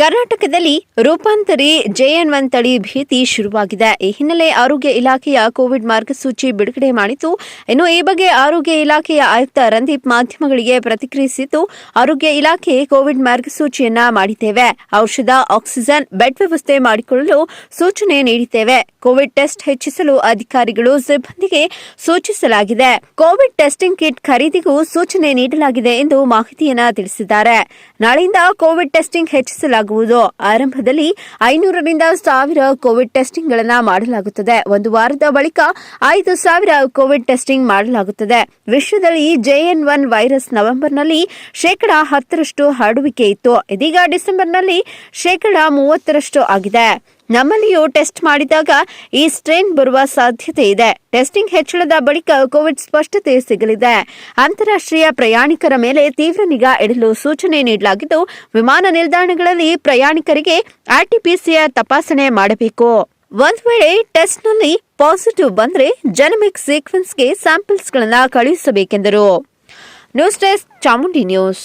ಕರ್ನಾಟಕದಲ್ಲಿ ರೂಪಾಂತರಿ JN one ತಳಿ ಭೀತಿ ಶುರುವಾಗಿದೆ. ಈ ಹಿನ್ನೆಲೆ ಆರೋಗ್ಯ ಇಲಾಖೆಯ ಕೋವಿಡ್ ಮಾರ್ಗಸೂಚಿ ಬಿಡುಗಡೆ ಮಾಡಿತು. ಇನ್ನು ಈ ಬಗ್ಗೆ ಆರೋಗ್ಯ ಇಲಾಖೆಯ ಆಯುಕ್ತ ರಂದೀಪ್ ಮಾಧ್ಯಮಗಳಿಗೆ ಪ್ರತಿಕ್ರಿಯಿಸಿದ್ದು, ಆರೋಗ್ಯ ಇಲಾಖೆ ಕೋವಿಡ್ ಮಾರ್ಗಸೂಚಿಯನ್ನ ಮಾಡಿದ್ದೇವೆ. ಔಷಧ, ಆಕ್ಸಿಜನ್, ಬೆಡ್ ವ್ಯವಸ್ಥೆ ಮಾಡಿಕೊಳ್ಳಲು ಸೂಚನೆ ನೀಡಿದ್ದೇವೆ. ಕೋವಿಡ್ ಟೆಸ್ಟ್ ಹೆಚ್ಚಿಸಲು ಅಧಿಕಾರಿಗಳು ಸಿಬ್ಬಂದಿಗೆ ಸೂಚಿಸಲಾಗಿದೆ. ಕೋವಿಡ್ ಟೆಸ್ಟಿಂಗ್ ಕಿಟ್ ಖರೀದಿಗೂ ಸೂಚನೆ ನೀಡಲಾಗಿದೆ ಎಂದು ಮಾಹಿತಿಯನ್ನ ತಿಳಿಸಿದ್ದಾರೆ. ನಾಳೆಯಿಂದ ಕೋವಿಡ್ ಟೆಸ್ಟಿಂಗ್ ಹೆಚ್ಚಿಸಲಾಗುವುದು ಆರಂಭದಲ್ಲಿ ಐನೂರರಿಂದ ಸಾವಿರ ಕೋವಿಡ್ ಟೆಸ್ಟಿಂಗ್ಗಳನ್ನು ಮಾಡಲಾಗುತ್ತದೆ. ಒಂದು ವಾರದ ಬಳಿಕ ಐದು ಸಾವಿರ ಕೋವಿಡ್ ಟೆಸ್ಟಿಂಗ್ ಮಾಡಲಾಗುತ್ತದೆ. ವಿಶ್ವದಲ್ಲಿ ಜೆಎನ್ ಒನ್ ವೈರಸ್ ನವೆಂಬರ್ನಲ್ಲಿ ಶೇಕಡಾ ಹತ್ತರಷ್ಟು ಹರಡುವಿಕೆ ಇತ್ತು. ಇದೀಗ ಡಿಸೆಂಬರ್ನಲ್ಲಿ ಶೇಕಡಾ ಮೂವತ್ತರಷ್ಟು ಆಗಿದೆ. ನಮ್ಮಲ್ಲಿಯೂ ಟೆಸ್ಟ್ ಮಾಡಿದಾಗ ಈ ಸ್ಟ್ರೇನ್ ಬರುವ ಸಾಧ್ಯತೆ ಇದೆ. ಟೆಸ್ಟಿಂಗ್ ಹೆಚ್ಚಳದ ಬಳಿಕ ಕೋವಿಡ್ ಸ್ಪಷ್ಟತೆ ಸಿಗಲಿದೆ. ಅಂತಾರಾಷ್ಟ್ರೀಯ ಪ್ರಯಾಣಿಕರ ಮೇಲೆ ತೀವ್ರ ನಿಗಾ ಇಡಲು ಸೂಚನೆ ನೀಡಲಾಗಿದ್ದು, ವಿಮಾನ ನಿಲ್ದಾಣಗಳಲ್ಲಿ ಪ್ರಯಾಣಿಕರಿಗೆ ಆರ್ಟಿಪಿಸಿಆರ್ ತಪಾಸಣೆ ಮಾಡಬೇಕು. ಒಂದು ವೇಳೆ ಟೆಸ್ಟ್ನಲ್ಲಿ ಪಾಸಿಟಿವ್ ಬಂದ್ರೆ ಜೆನಮಿಕ್ ಸೀಕ್ವೆನ್ಸ್ಗೆ ಸ್ಯಾಂಪಲ್ಸ್ಗಳನ್ನು ಕಳುಹಿಸಬೇಕೆಂದರು. News desk Chamundi news.